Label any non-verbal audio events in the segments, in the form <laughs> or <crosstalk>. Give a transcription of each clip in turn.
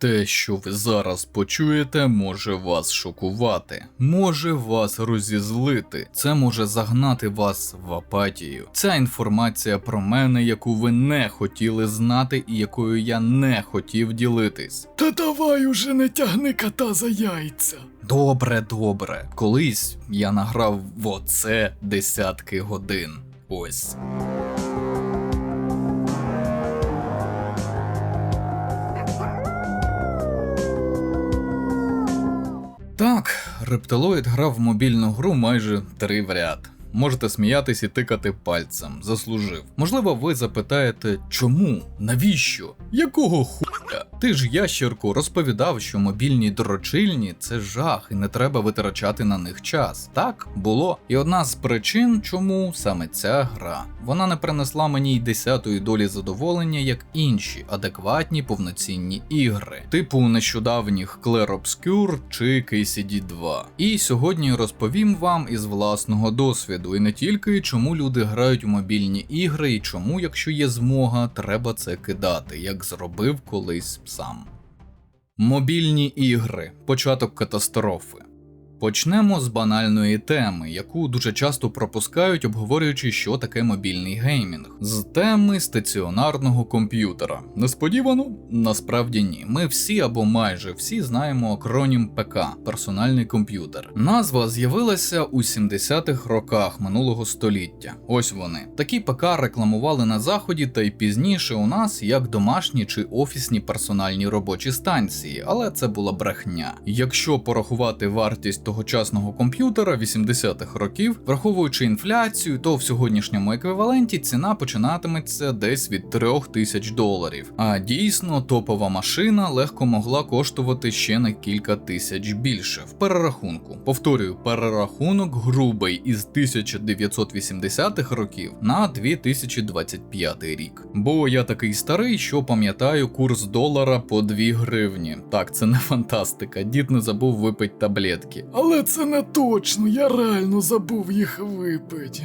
Те, що ви зараз почуєте, може вас шокувати, може вас розізлити, це може загнати вас в апатію. Ця інформація про мене, яку ви не хотіли знати і якою я не хотів ділитись. Та давай уже не тягни кота за яйця. Добре, добре. Колись я награв в оце десятки годин. Ось. Рептилоїд грав в мобільну гру майже три в ряд. Можете сміятись і тикати пальцем, заслужив. Можливо, ви запитаєте, чому? Навіщо? Якого хуя? Ти ж ящерку розповідав, що мобільні дрочильні це жах, і не треба витрачати на них час. Так було. І одна з причин, чому саме ця гра. Вона не принесла мені й десятої долі задоволення, як інші адекватні повноцінні ігри, типу нещодавніх Clair Obscure чи KCD 2. І сьогодні розповім вам із власного досвіду, і не тільки чому люди грають у мобільні ігри, і чому, якщо є змога, треба це кидати, як зробив колись сам. Мобільні ігри початок катастрофи. Почнемо з банальної теми, яку дуже часто пропускають, обговорюючи, що таке мобільний геймінг, з теми стаціонарного комп'ютера. Несподівано? Насправді ні. Ми всі або майже всі знаємо акронім ПК персональний комп'ютер. Назва з'явилася у 70-х роках минулого століття. Ось вони. Такі ПК рекламували на заході та й пізніше у нас як домашні чи офісні персональні робочі станції, але це була брехня. Якщо порахувати вартість тогочасного комп'ютера 80-х років, враховуючи інфляцію, то в сьогоднішньому еквіваленті ціна починатиметься десь від 3000 доларів. А дійсно, топова машина легко могла коштувати ще на кілька тисяч більше в перерахунку. Повторюю, перерахунок грубий із 1980-х років на 2025 рік. Бо я такий старий, що пам'ятаю курс долара по 2 гривні. Так, це не фантастика, дід не забув випити таблетки. Але це не точно, я реально забув їх випити.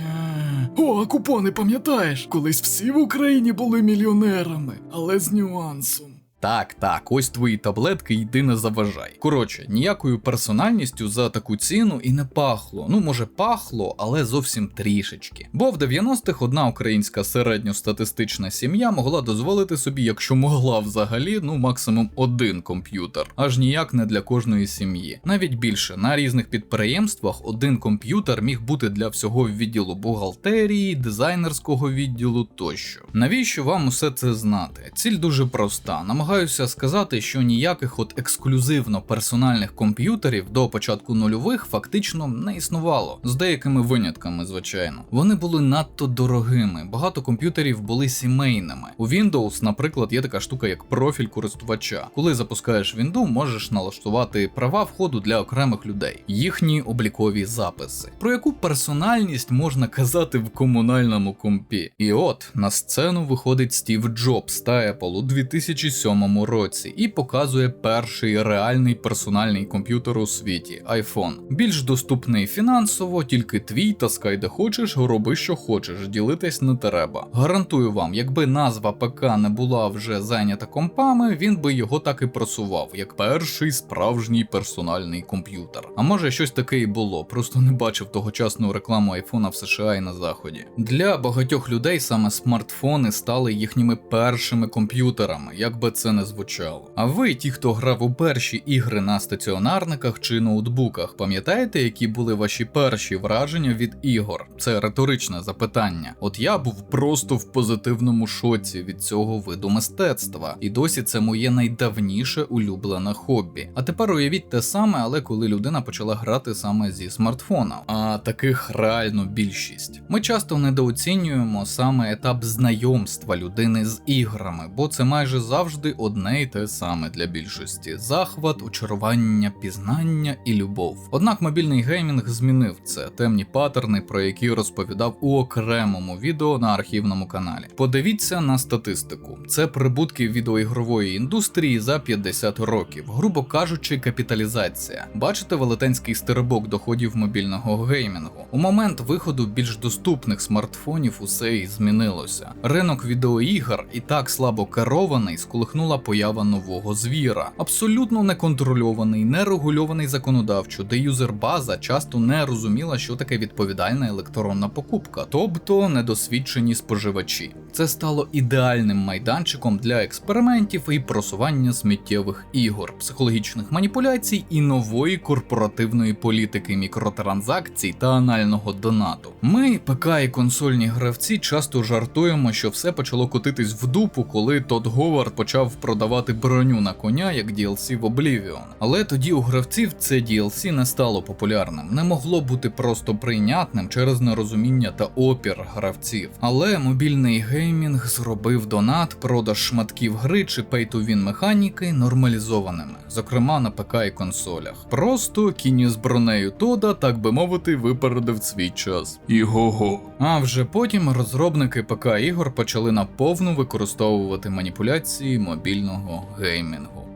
О, а купони пам'ятаєш? Колись всі в Україні були мільйонерами, але з нюансом. Так, так, ось твої таблетки, йди не заважай. Коротше, ніякою персональністю за таку ціну і не пахло. Ну, може, пахло, але зовсім трішечки. Бо в 90-х одна українська середньостатистична сім'я могла дозволити собі, якщо могла взагалі, ну максимум один комп'ютер, аж ніяк не для кожної сім'ї. Навіть більше на різних підприємствах один комп'ютер міг бути для всього відділу бухгалтерії, дизайнерського відділу тощо. Навіщо вам усе це знати? Ціль дуже проста. Намагаюся сказати, що ніяких от ексклюзивно персональних комп'ютерів до початку нульових фактично не існувало, з деякими винятками, звичайно. Вони були надто дорогими. Багато комп'ютерів були сімейними. У Windows, наприклад, є така штука, як профіль користувача. Коли запускаєш Windows, можеш налаштувати права входу для окремих людей, їхні облікові записи. Про яку персональність можна казати в комунальному компі? І от на сцену виходить Стів Джобс та Apple у 2007 році і показує перший реальний персональний комп'ютер у світі iPhone. Більш доступний фінансово, тільки твій таскай де хочеш, роби що хочеш, ділитись не треба. Гарантую вам, якби назва ПК не була вже зайнята компами, він би його так і просував, як перший справжній персональний комп'ютер. А може щось таке і було, просто не бачив тогочасну рекламу айфона в США і на заході. Для багатьох людей саме смартфони стали їхніми першими комп'ютерами, як би це не звучало. А ви, ті, хто грав у перші ігри на стаціонарниках чи ноутбуках, пам'ятаєте, які були ваші перші враження від ігор? Це риторичне запитання. От я був просто в позитивному шоці від цього виду мистецтва, і досі це моє найдавніше улюблене хобі. А тепер уявіть те саме, але коли людина почала грати саме зі смартфона. А таких реально більшість. Ми часто недооцінюємо саме етап знайомства людини з іграми, бо це майже завжди одне й те саме для більшості: захват, очарування, пізнання і любов. Однак мобільний геймінг змінив це темні паттерни, про які розповідав у окремому відео на архівному каналі. Подивіться на статистику: це прибутки відеоігрової індустрії за 50 років, грубо кажучи, капіталізація. Бачите велетенський стеребок доходів мобільного геймінгу. У момент виходу більш доступних смартфонів усе і змінилося. Ринок відеоігр і так слабо керований, сколихнув спричинила поява нового звіра, абсолютно неконтрольований, нерегульований законодавчо, де юзербаза часто не розуміла, що таке відповідальна електронна покупка, тобто недосвідчені споживачі. Це стало ідеальним майданчиком для експериментів і просування сміттєвих ігор, психологічних маніпуляцій і нової корпоративної політики мікротранзакцій та анального донату. Ми, ПК і консольні гравці, часто жартуємо, що все почало котитись в дупу, коли Тодд Говард почав продавати броню на коня як DLC в Oblivion. Але тоді у гравців це DLC не стало популярним, не могло бути просто прийнятним через нерозуміння та опір гравців. Але мобільний геймінг зробив донат, продаж шматків гри чи pay-to-win механіки нормалізованими, зокрема на ПК і консолях. Просто кінь з бронею Тода, так би мовити, випередив свій час. Іго-го. А вже потім розробники ПК ігор почали наповну використовувати маніпуляції мобільного геймінгу.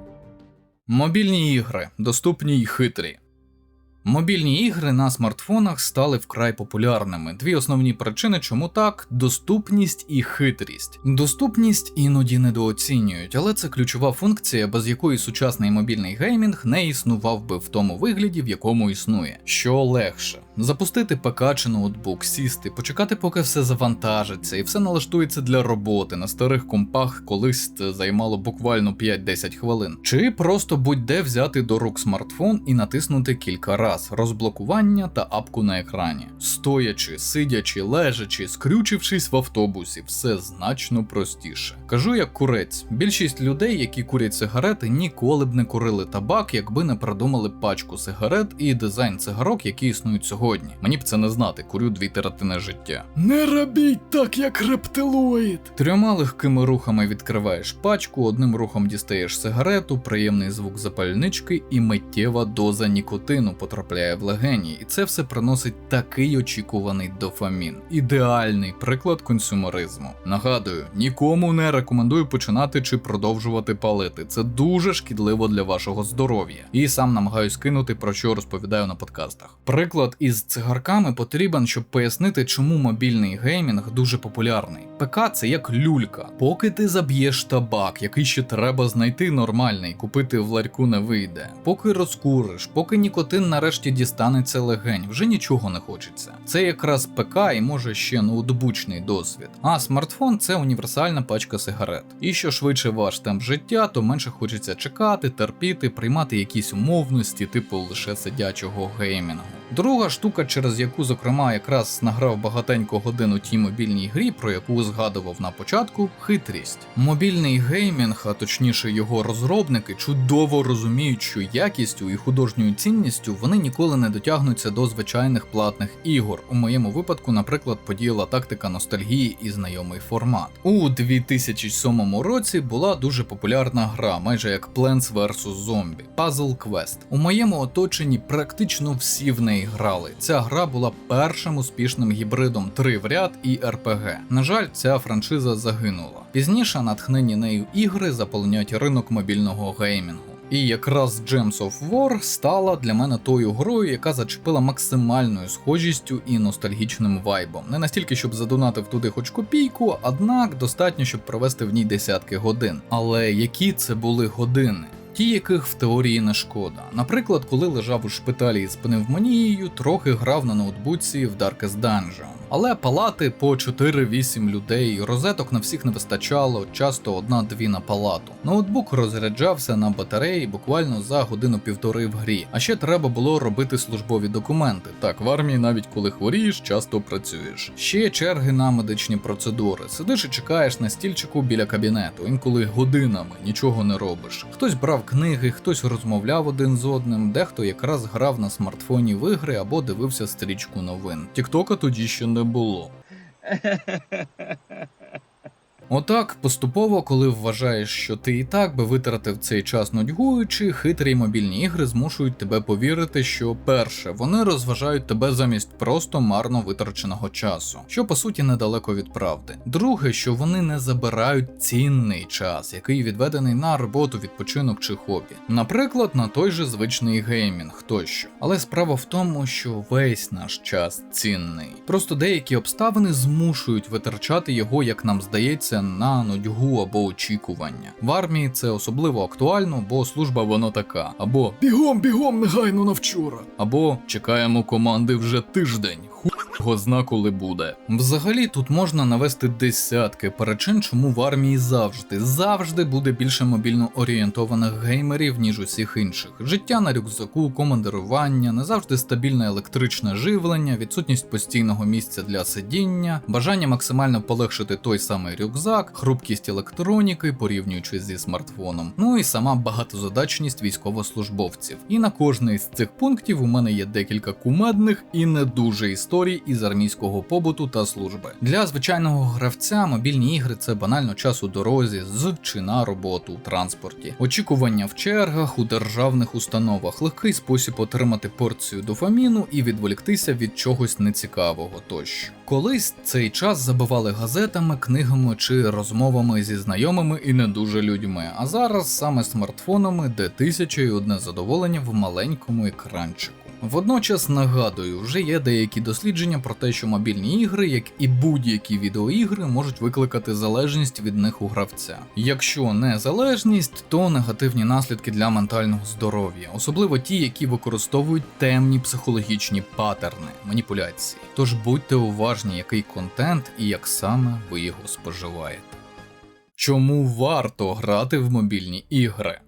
Мобільні ігри доступні й хитрі. Мобільні ігри на смартфонах стали вкрай популярними. Дві основні причини, чому так: доступність і хитрість. Доступність іноді недооцінюють, але це ключова функція, без якої сучасний мобільний геймінг не існував би в тому вигляді, в якому існує. Що легше запустити ПК чи ноутбук, сісти, почекати, поки все завантажиться, і все налаштується для роботи. На старих компах колись це займало буквально 5-10 хвилин. Чи просто будь-де взяти до рук смартфон і натиснути кілька раз розблокування та апку на екрані. Стоячи, сидячи, лежачи, скрючившись в автобусі, все значно простіше. Кажу як курець. Більшість людей, які курять сигарети, ніколи б не курили табак, якби не придумали пачку сигарет і дизайн цигарок, які існують сьогодні. Мені б це не знати, курю дві тератини життя. Не робіть так, як рептилоїд. Трьома легкими рухами відкриваєш пачку, одним рухом дістаєш сигарету, приємний звук запальнички і миттєва доза нікотину потрапляє в легені, і це все приносить такий очікуваний дофамін. Ідеальний приклад консюмеризму. Нагадую, нікому не рекомендую починати чи продовжувати палити. Це дуже шкідливо для вашого здоров'я. І сам намагаюсь кинути про що розповідаю на подкастах. Приклад із цигарками потрібен, щоб пояснити, чому мобільний геймінг дуже популярний. ПК це як люлька. Поки ти заб'єш табак, який ще треба знайти нормальний, купити в ларьку не вийде. Поки розкуриш, поки нікотин нарешті дістанеться легень, вже нічого не хочеться. Це якраз ПК і може ще ноутбучний досвід. А смартфон це універсальна пачка сигарет. І що швидше ваш темп життя, то менше хочеться чекати, терпіти, приймати якісь умовності, типу лише сидячого геймінгу. Друга штука, через яку, зокрема, якраз награв багатенько годин у тій мобільній грі, про яку згадував на початку, хитрість. Мобільний геймінг, а точніше його розробники, чудово розуміють, що якістю і художньою цінністю вони ніколи не дотягнуться до звичайних платних ігор. У моєму випадку, наприклад, подіяла тактика ностальгії і знайомий формат. У 2007 році була дуже популярна гра, майже як Plants vs. Zombie Puzzle Quest. У моєму оточенні практично всі в неї грали. Ця гра була першим успішним гібридом 3 в ряд і РПГ. На жаль, ця франшиза загинула. Пізніше натхнені нею ігри заполонять ринок мобільного геймінгу. І якраз Gems of War стала для мене тою грою, яка зачепила максимальною схожістю і ностальгічним вайбом. Не настільки, щоб задонатив туди хоч копійку, однак достатньо, щоб провести в ній десятки годин. Але які це були години? Ті, яких в теорії не шкода. Наприклад, коли лежав у шпиталі із пневмонією, трохи грав на ноутбуці в Darkest Dungeon. Але палати по 4-8 людей, розеток на всіх не вистачало, часто одна-дві на палату. Ноутбук розряджався на батареї буквально за годину-півтори в грі. А ще треба було робити службові документи. Так, в армії, навіть коли хворієш, часто працюєш. Ще черги на медичні процедури. Сидиш і чекаєш на стільчику біля кабінету, інколи годинами нічого не робиш. Хтось брав книги, хтось розмовляв один з одним, дехто якраз грав на смартфоні в ігри або дивився стрічку новин. Тіктока тоді ще не було. <laughs> Отак, поступово, коли вважаєш, що ти і так би витратив цей час нудьгуючи, хитрі мобільні ігри змушують тебе повірити, що перше, вони розважають тебе замість просто марно витраченого часу, що по суті недалеко від правди. Друге, що вони не забирають цінний час, який відведений на роботу, відпочинок чи хобі. Наприклад, на той же звичний геймінг тощо. Але справа в тому, що весь наш час цінний. Просто деякі обставини змушують витрачати його, як нам здається, на нудьгу або очікування. В армії це особливо актуально, бо служба вона така, або Бігом, бігом, негайно на вчора. або чекаємо команди вже тиждень. Ху його зна, коли буде. Взагалі тут можна навести десятки причин, чому в армії завжди, завжди буде більше мобільно орієнтованих геймерів, ніж усіх інших. Життя на рюкзаку, командирування, не завжди стабільне електричне живлення, відсутність постійного місця для сидіння, бажання максимально полегшити той самий рюкзак, хрупкість електроніки, порівнюючи зі смартфоном. Ну і сама багатозадачність військовослужбовців. І на кожний з цих пунктів у мене є декілька кумедних і не дуже історій із армійського побуту та служби. Для звичайного гравця мобільні ігри це банально час у дорозі з чи на роботу транспорті, очікування в чергах у державних установах, легкий спосіб отримати порцію дофаміну і відволіктися від чогось нецікавого тощо. Колись цей час забивали газетами, книгами чи розмовами зі знайомими і не дуже людьми. А зараз саме смартфонами, де тисяча і одне задоволення в маленькому екранчику. Водночас нагадую, вже є деякі дослідження про те, що мобільні ігри, як і будь-які відеоігри, можуть викликати залежність від них у гравця. Якщо не залежність, то негативні наслідки для ментального здоров'я, особливо ті, які використовують темні психологічні паттерни, маніпуляції. Тож будьте уважні, який контент і як саме ви його споживаєте. Чому варто грати в мобільні ігри?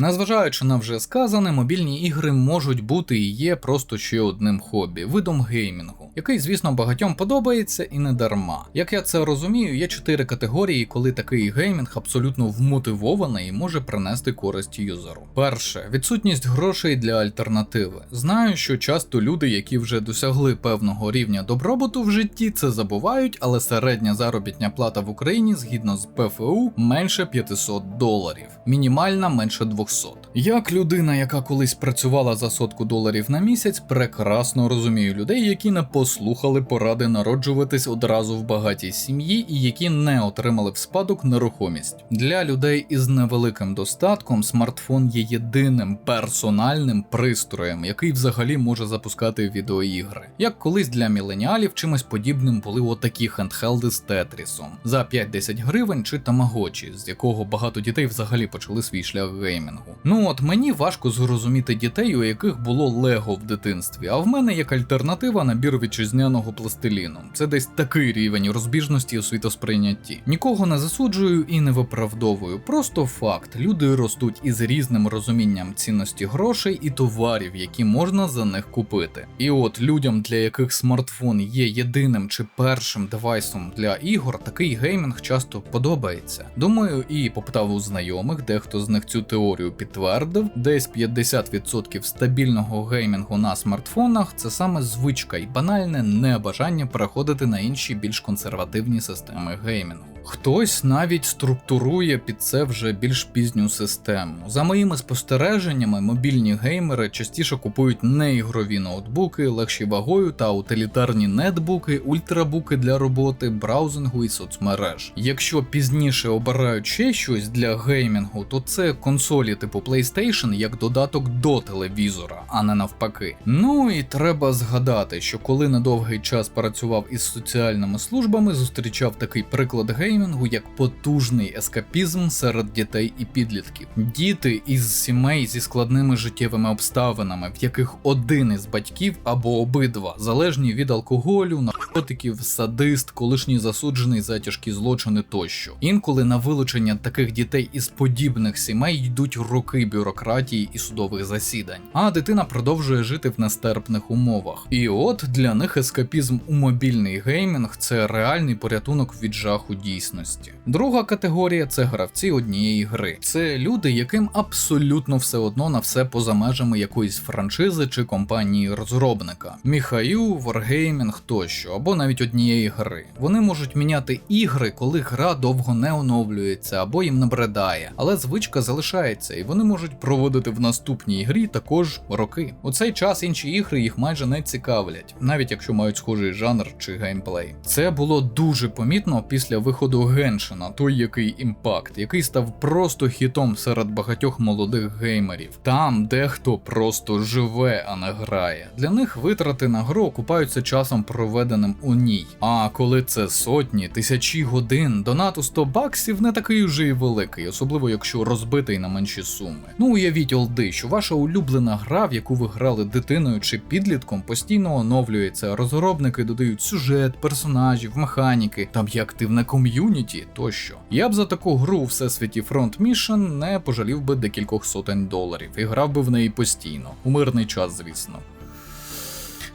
Незважаючи на вже сказане, мобільні ігри можуть бути і є просто ще одним хобі, видом геймінгу, який, звісно, багатьом подобається і не дарма. Як я це розумію, є чотири категорії, коли такий геймінг абсолютно вмотивований і може принести користь юзеру. Перше відсутність грошей для альтернативи. Знаю, що часто люди, які вже досягли певного рівня добробуту в житті, це забувають, але середня заробітня плата в Україні згідно з ПФУ менше 500 доларів, мінімальна менше 200. Як людина, яка колись працювала за сотку доларів на місяць, прекрасно розумію людей, які не послухали поради народжуватись одразу в багатій сім'ї і які не отримали в спадок нерухомість. Для людей із невеликим достатком смартфон є єдиним персональним пристроєм, який взагалі може запускати відеоігри. Як колись для міленіалів чимось подібним були отакі хендхелди з Тетрісом за 5-10 гривень чи тамагочі, з якого багато дітей взагалі почали свій шлях геймінгу. Ну от мені важко зрозуміти дітей, у яких було лего в дитинстві, а в мене як альтернатива набір вітчизняного пластиліну. Це десь такий рівень розбіжності у світосприйнятті. Нікого не засуджую і не виправдовую. Просто факт: люди ростуть із різним розумінням цінності грошей і товарів, які можна за них купити. І от людям, для яких смартфон є єдиним чи першим девайсом для ігор, такий геймінг часто подобається. Думаю, і попитав у знайомих, дехто з них цю теорію підтвердив, десь 50% стабільного геймінгу на смартфонах це саме звичка і банальне небажання переходити на інші більш консервативні системи геймінгу. Хтось навіть структурує під це вже більш пізню систему. За моїми спостереженнями, мобільні геймери частіше купують неігрові ноутбуки, легші вагою та утилітарні нетбуки, ультрабуки для роботи, браузингу і соцмереж. Якщо пізніше обирають ще щось для геймінгу, то це консолі типу PlayStation як додаток до телевізора, а не навпаки. Ну і треба згадати, що коли на довгий час працював із соціальними службами, зустрічав такий приклад геймінгу як потужний ескапізм серед дітей і підлітків. Діти із сімей зі складними життєвими обставинами, в яких один із батьків або обидва залежні від алкоголю, наркотиків, садист, колишній засуджений за тяжкі злочини тощо. Інколи на вилучення таких дітей із подібних сімей йдуть роки бюрократії і судових засідань, а дитина продовжує жити в нестерпних умовах. І от для них ескапізм у мобільний геймінг це реальний порятунок від жаху дійсності. Друга категорія це гравці однієї гри. Це люди, яким абсолютно все одно на все поза межами якоїсь франшизи чи компанії розробника. Міхаю, Wargaming тощо, або навіть однієї гри. Вони можуть міняти ігри, коли гра довго не оновлюється або їм набридає, але звичка залишається, і вони можуть проводити в наступній грі також роки. У цей час інші ігри їх майже не цікавлять, навіть якщо мають схожий жанр чи геймплей. Це було дуже помітно після виходу Геншина, той який імпакт, який став просто хітом серед багатьох молодих геймерів. Там дехто просто живе, а не грає. Для них витрати на гру окупаються часом проведеним у ній. А коли це сотні, тисячі годин, донат у 100 баксів не такий уже і великий, особливо якщо розбитий на менші суми. Ну уявіть, олди, що ваша улюблена гра, в яку ви грали дитиною чи підлітком, постійно оновлюється. Розробники додають сюжет, персонажів, механіки, там є активне ком'юніті тощо. Я б за таку гру у всесвіті Front Mission не пожалів би декількох сотень доларів і грав би в неї постійно, у мирний час, звісно.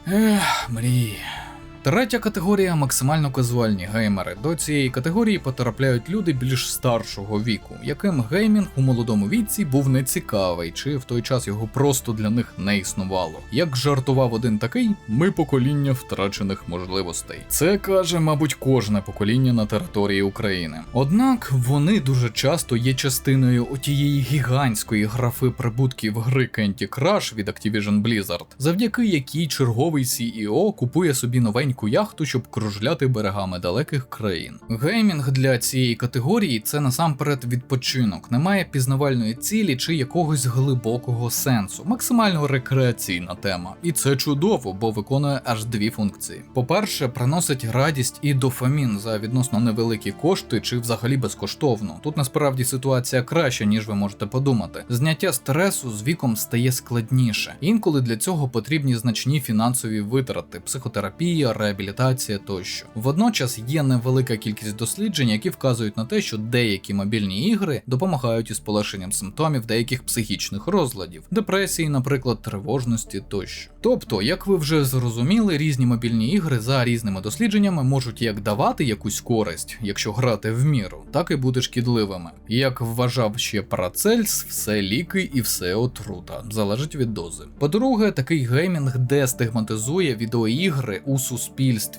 Ех, мрії. Третя категорія максимально казуальні геймери. До цієї категорії потрапляють люди більш старшого віку, яким геймінг у молодому віці був нецікавий, чи в той час його просто для них не існувало. Як жартував один такий, ми покоління втрачених можливостей. Це каже, мабуть, кожне покоління на території України. Однак вони дуже часто є частиною отієї гігантської графи прибутків гри Candy Crush від Activision Blizzard, завдяки якій черговий CEO купує собі новеньку яхту, щоб кружляти берегами далеких країн. Геймінг для цієї категорії це насамперед відпочинок, немає пізнавальної цілі чи якогось глибокого сенсу, максимально рекреаційна тема. І це чудово, бо виконує аж дві функції. По-перше, приносить радість і дофамін за відносно невеликі кошти чи взагалі безкоштовно. Тут насправді ситуація краща, ніж ви можете подумати. Зняття стресу з віком стає складніше. Інколи для цього потрібні значні фінансові витрати, психотерапія, реабілітація тощо. Водночас є невелика кількість досліджень, які вказують на те, що деякі мобільні ігри допомагають із полегшенням симптомів деяких психічних розладів, депресії, наприклад, тривожності тощо. Тобто, як ви вже зрозуміли, різні мобільні ігри за різними дослідженнями можуть як давати якусь користь, якщо грати в міру, так і бути шкідливими. Як вважав ще Парацельс, все ліки і все отрута, залежить від дози. По-друге, такий геймінг дестигматизує відеоігри у суспільстві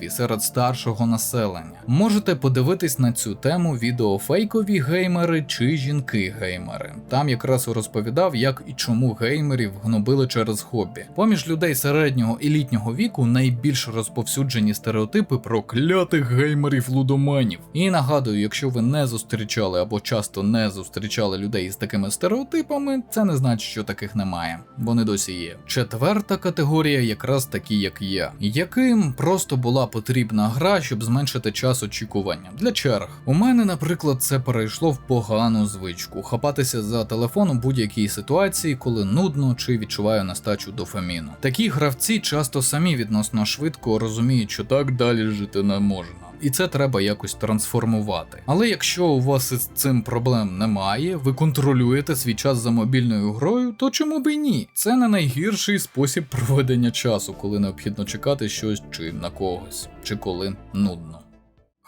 серед старшого населення. Можете подивитись на цю тему відео фейкові геймери чи жінки-геймери. Там якраз розповідав, як і чому геймерів гнобили через хобі. Поміж людей середнього і літнього віку найбільш розповсюджені стереотипи про клятих геймерів-лудоманів. І нагадую, якщо ви не зустрічали або часто не зустрічали людей з такими стереотипами, це не значить, що таких немає. Вони досі є. Четверта категорія якраз такі, як я, яким просто була потрібна гра, щоб зменшити час очікування для черг. У мене, наприклад, це перейшло в погану звичку хапатися за телефон у будь-якій ситуації, коли нудно чи відчуваю нестачу дофаміну. Такі гравці часто самі відносно швидко розуміють, що так далі жити не можна. І це треба якось трансформувати. Але якщо у вас із цим проблем немає, ви контролюєте свій час за мобільною грою, то чому б і ні? Це не найгірший спосіб <laughs> проведення часу, коли необхідно чекати щось чи на когось, чи коли нудно.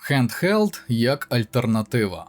Handheld як альтернатива.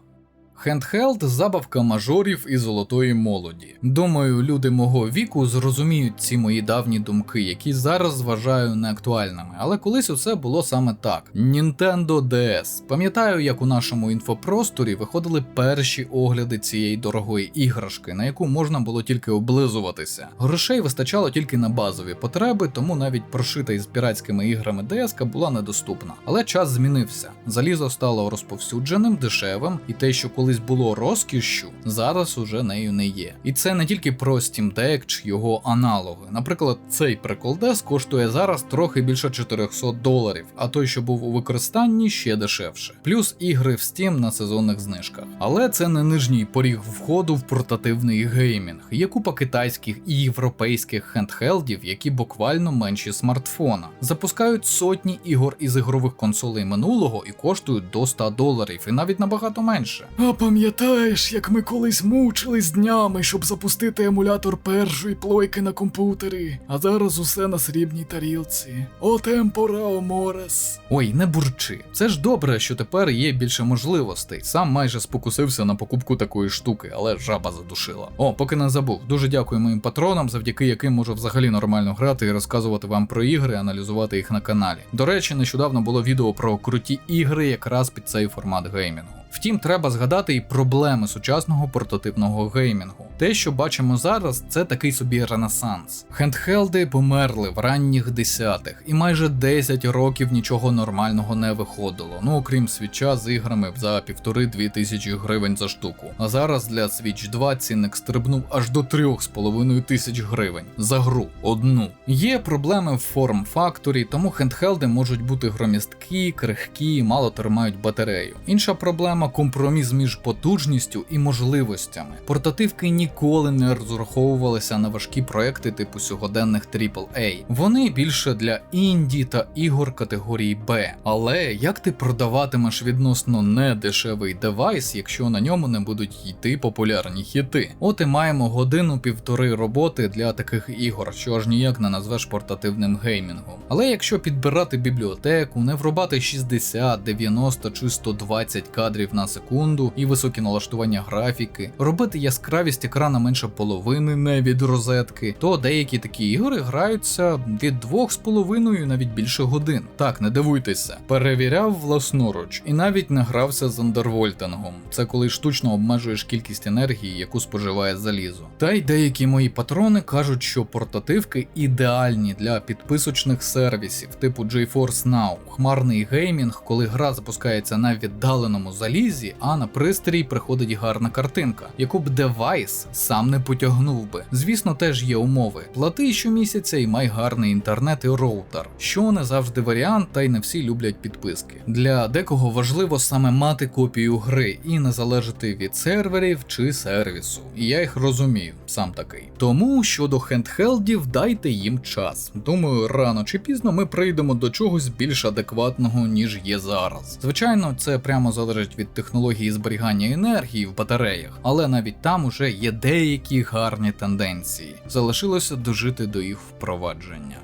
Handheld – забавка мажорів і золотої молоді. Думаю, люди мого віку зрозуміють ці мої давні думки, які зараз вважаю неактуальними, але колись усе було саме так. Nintendo DS. Пам'ятаю, як у нашому інфопросторі виходили перші огляди цієї дорогої іграшки, на яку можна було тільки облизуватися. Грошей вистачало тільки на базові потреби, тому навіть прошита із піратськими іграми DS була недоступна. Але час змінився. Залізо стало розповсюдженим, дешевим, і те, що колись було розкішшю, зараз уже нею не є. І це не тільки про Steam Deck чи його аналоги. Наприклад, цей приколдес коштує зараз трохи більше 400 доларів, а той, що був у використанні, ще дешевше. Плюс ігри в Steam на сезонних знижках. Але це не нижній поріг входу в портативний геймінг. Є купа китайських і європейських хендхелдів, які буквально менші смартфона. Запускають сотні ігор із ігрових консолей минулого і коштують до 100 доларів, і навіть набагато менше. А пам'ятаєш, як ми колись мучились днями, щоб запустити емулятор першої плойки на комп'ютері, а зараз усе на срібній тарілці. О темпора морес. Ой, не бурчи. Це ж добре, що тепер є більше можливостей. Сам майже спокусився на покупку такої штуки, але жаба задушила. О, поки не забув. Дуже дякую моїм патронам, завдяки яким можу взагалі нормально грати і розказувати вам про ігри, аналізувати їх на каналі. До речі, нещодавно було відео про круті ігри якраз під цей формат геймінгу. Втім, треба згадати і проблеми сучасного портативного геймінгу. Те, що бачимо зараз, це такий собі ренесанс. Хендхелди померли в ранніх десятих, і майже 10 років нічого нормального не виходило. Ну окрім свіча з іграми за півтори-дві тисячі гривень за штуку. А зараз для Switch 2 цінник стрибнув аж до 3,5 тисяч гривень за гру одну. Є проблеми в форм-факторі, тому хендхелди можуть бути громісткі, крихкі, мало тримають батарею. Інша проблема компроміс між потужністю і можливостями. Портативки ніколи не розраховувалися на важкі проекти типу сьогоденних AAA. Вони більше для інді та ігор категорії Б. Але як ти продаватимеш відносно недешевий девайс, якщо на ньому не будуть йти популярні хіти? От і маємо годину-півтори роботи для таких ігор, що аж ніяк не назвеш портативним геймінгом. Але якщо підбирати бібліотеку, не врубати 60, 90 чи 120 кадрів на секунду і високі налаштування графіки, робити яскравість екрана менше половини, не від розетки, то деякі такі ігри граються від 2,5 навіть більше годин. Так, не дивуйтеся, перевіряв власноруч і навіть не грався з андервольтингом. Це коли штучно обмежуєш кількість енергії, яку споживає залізо. Та й деякі мої патрони кажуть, що портативки ідеальні для підписочних сервісів, типу GeForce Now, хмарний геймінг, коли гра запускається на віддаленому залізі, а на пристрій приходить гарна картинка, яку б девайс сам не потягнув би. Звісно, теж є умови. Плати щомісяця і май гарний інтернет і роутер, що не завжди варіант, та й не всі люблять підписки. Для декого важливо саме мати копію гри і не залежати від серверів чи сервісу. Я їх розумію, сам такий. Тому щодо хендхелдів, дайте їм час. Думаю, рано чи пізно ми прийдемо до чогось більш адекватного, ніж є зараз. Звичайно, це прямо залежить від технології зберігання енергії в батареях, але навіть там уже є деякі гарні тенденції. Залишилося дожити до їх впровадження.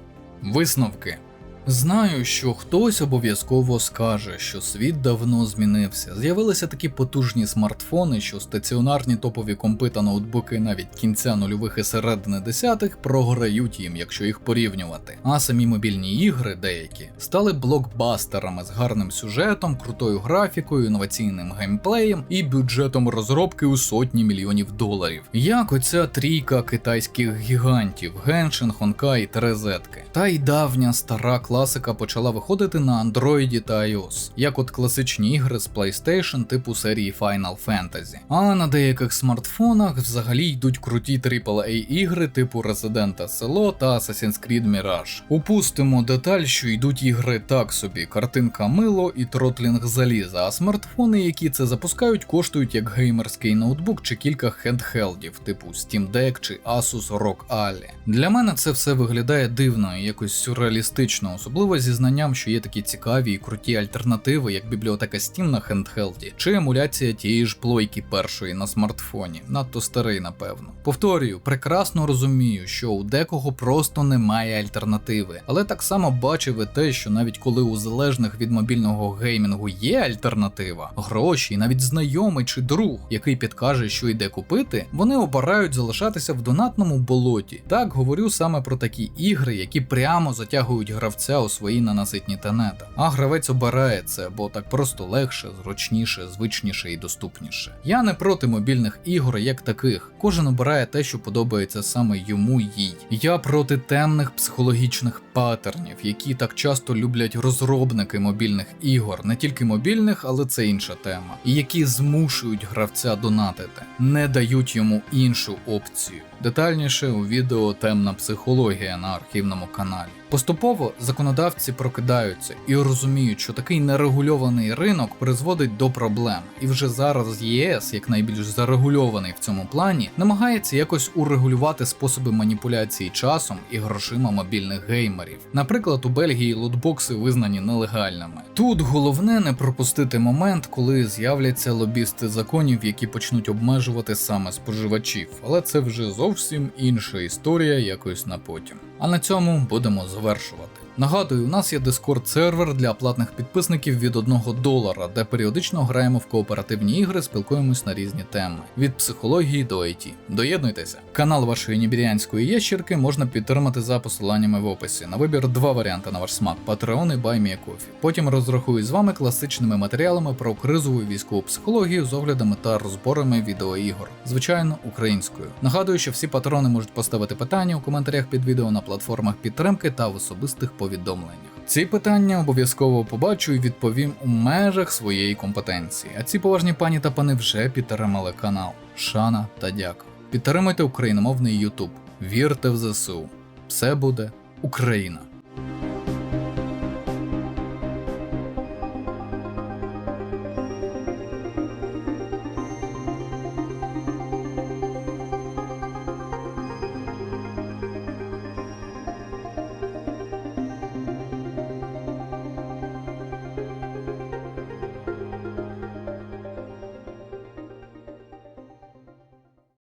Висновки. Знаю, що хтось обов'язково скаже, що світ давно змінився. З'явилися такі потужні смартфони, що стаціонарні топові компи та ноутбуки навіть кінця нульових і середини десятих програють їм, якщо їх порівнювати. А самі мобільні ігри, деякі, стали блокбастерами з гарним сюжетом, крутою графікою, інноваційним геймплеєм і бюджетом розробки у сотні мільйонів доларів. Як оця трійка китайських гігантів Genshin, Honkai та Резетки. Та й давня стара класика почала виходити на Android та iOS, як от класичні ігри з PlayStation типу серії Final Fantasy. А на деяких смартфонах взагалі йдуть круті AAA ігри типу Resident Село та Assassin's Creed Mirage. Упустимо деталь, що йдуть ігри так собі, картинка мило і тротлінг заліза, а смартфони, які це запускають, коштують як геймерський ноутбук чи кілька хендхелдів, типу Steam Deck чи Asus ROG Ally. Для мене це все виглядає дивно і якось сюрреалістично, особливо зі знанням, що є такі цікаві і круті альтернативи, як бібліотека Steam на хендхелді, чи емуляція тієї ж плойки першої на смартфоні, надто старий, напевно. Повторюю, прекрасно розумію, що у декого просто немає альтернативи, але так само бачив і те, що навіть коли у залежних від мобільного геймінгу є альтернатива, гроші, навіть знайомий чи друг, який підкаже, що йде купити, вони обирають залишатися в донатному болоті. Так говорю саме про такі ігри, які прямо затягують гравця у свої ненаситні тенета. А гравець обирає це, бо так просто легше, зручніше, звичніше і доступніше. Я не проти мобільних ігор як таких. Кожен обирає те, що подобається саме йому їй. Я проти темних психологічних паттернів, які так часто люблять розробники мобільних ігор, не тільки мобільних, але це інша тема, і які змушують гравця донатити, не дають йому іншу опцію. Детальніше у відео темна психологія на архівному каналі. Поступово законодавці прокидаються і розуміють, що такий нерегульований ринок призводить до проблем. І вже зараз ЄС, як найбільш зарегульований в цьому плані, намагається якось урегулювати способи маніпуляції часом і грошима мобільних геймерів. Наприклад, у Бельгії лотбокси визнані нелегальними. Тут головне не пропустити момент, коли з'являться лобісти законів, які почнуть обмежувати саме споживачів, але це вже зовсім інша історія якось на потім. А на цьому будемо завершувати. Нагадую, у нас є Discord сервер для платних підписників від 1 долара, де періодично граємо в кооперативні ігри, спілкуємось на різні теми від психології до IT. Доєднуйтеся. Канал вашої нібіріанської ящірки можна підтримати за посиланнями в описі. На вибір два варіанти на ваш смак: Patreon і BuyMeACoffee. Потім розрахую з вами класичними матеріалами про кризову військову психологію з оглядами та розборами відеоігор, звичайно, українською. Нагадую, що всі патрони можуть поставити питання у коментарях під відео на платформах підтримки та в особистих повідомленнях. Ці питання обов'язково побачу і відповім у межах своєї компетенції. А ці поважні пані та пани вже підтримали канал. Шана та дяка. Підтримуйте україномовний YouTube. Вірте в ЗСУ. Все буде Україна!